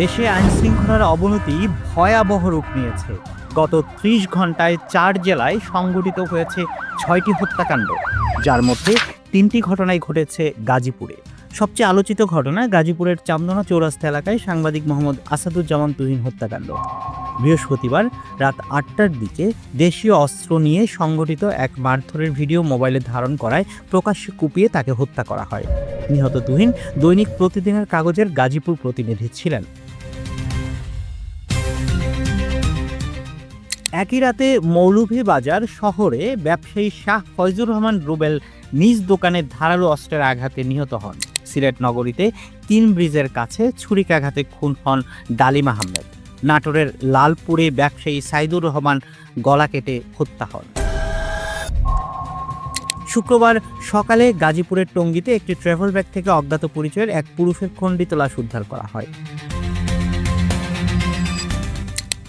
দেশে আইন শৃঙ্খলার অবনতি ভয়াবহ রূপ নিয়েছে। গত ত্রিশ ঘন্টায় চার জেলায় সংঘটিত হয়েছে ছয়টি হত্যাকাণ্ড। যার মধ্যে তিনটি ঘটনাই ঘটেছে গাজীপুরে। সবচেয়ে আলোচিত ঘটনা গাজীপুরের চান্দনা চৌরাস্তা এলাকায় সাংবাদিক মোহাম্মদ আসাদুজ্জামান তুহিন হত্যাকাণ্ড। বৃহস্পতিবার রাত আটটার দিকে দেশীয় অস্ত্র নিয়ে সংগঠিত এক মারধরের ভিডিও মোবাইলে ধারণ করায় প্রকাশ্যে কুপিয়ে তাকে হত্যা করা হয়। নিহত তুহিন দৈনিক প্রতিদিনের কাগজের গাজীপুর প্রতিনিধি ছিলেন। একই রাতে মৌলভীবাজার শহরে ব্যবসায়ী শাহ ফয়জুর রহমান রুবেল নিজ দোকানে ধারালো অস্ত্রের আঘাতে নিহত হন। সিলেট নগরীতে তিন ব্রিজের কাছে ছুরিকাঘাতে খুন হন ডালিম আহমেদ। নাটোরের লালপুরে ব্যবসায়ী সাইদুর রহমান গলা কেটে হত্যা হন। শুক্রবার সকালে গাজীপুরের টঙ্গিতে একটি ট্রাভেল ব্যাগ থেকে অজ্ঞাত পরিচয়ের এক পুরুষের খণ্ডিত লাশ উদ্ধার করা হয়।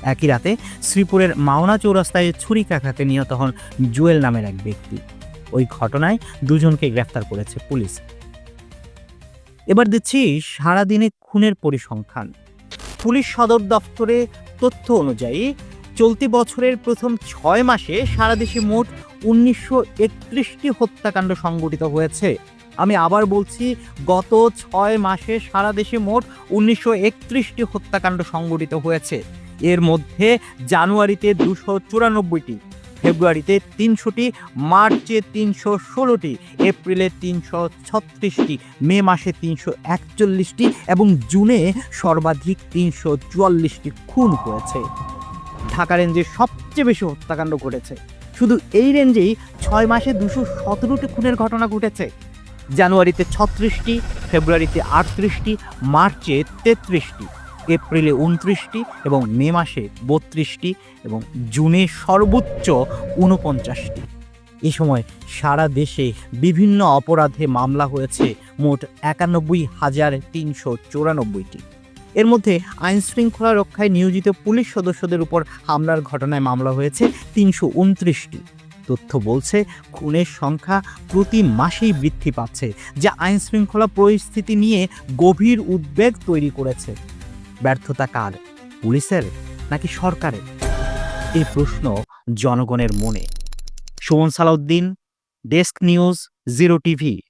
একই রাতে শ্রীপুরের মাওনা চৌরাস্তায় ছুরিকাঘাতে নিহত হন জুয়েল নামের এক ব্যক্তি। ওই ঘটনায় দুজনকে গ্রেফতার করেছে পুলিশ। এবার দিচ্ছি সারাদিনে খুনের পরিসংখ্যান। পুলিশ সদর দপ্তরে তথ্য অনুযায়ী চলতি বছরের প্রথম ছয় মাসে সারা দেশে মোট উনিশশো একত্রিশটি হত্যাকাণ্ড সংঘটিত হয়েছে। আমি আবার বলছি, গত ছয় মাসে সারা দেশে মোট উনিশশো একত্রিশটি হত্যাকাণ্ড সংঘটিত হয়েছে। এর মধ্যে জানুয়ারিতে দুশো চুরানব্বইটি, ফেব্রুয়ারিতে তিনশোটি, মার্চে তিনশো ষোলোটি, এপ্রিলে তিনশো ছত্রিশটি, মে মাসে তিনশো একচল্লিশটি এবং জুনে সর্বাধিক তিনশো চুয়াল্লিশটি খুন হয়েছে। ঢাকা রেঞ্জে সবচেয়ে বেশি হত্যাকাণ্ড ঘটেছে। শুধু এই রেঞ্জেই ছয় মাসে দুশো সতেরোটি খুনের ঘটনা ঘটেছে। জানুয়ারিতে ছত্রিশটি, ফেব্রুয়ারিতে আটত্রিশটি, মার্চে তেত্রিশটি। এপ্রিলে উনত্রিশটি এবং মে মাসে বত্রিশটি এবং জুনে সর্বোচ্চ ঊনপঞ্চাশটি। এ সময় সারা দেশে বিভিন্ন অপরাধে মামলা হয়েছে মোট একানব্বই হাজার তিনশো চৌরানব্বইটি। এর মধ্যে আইন শৃঙ্খলা রক্ষায় নিয়োজিত পুলিশ সদস্যদের উপর হামলার ঘটনায় মামলা হয়েছে তিনশো উনত্রিশটি। তথ্য বলছে, খুনের সংখ্যা প্রতি মাসেই বৃদ্ধি পাচ্ছে, যা আইন শৃঙ্খলা পরিস্থিতি নিয়ে গভীর উদ্বেগ তৈরি করেছে। ব্যর্থতা কার, পুলিশের নাকি সরকারের? এই প্রশ্ন জনগণের মনে। Suman Salauddin, desk news zero TV.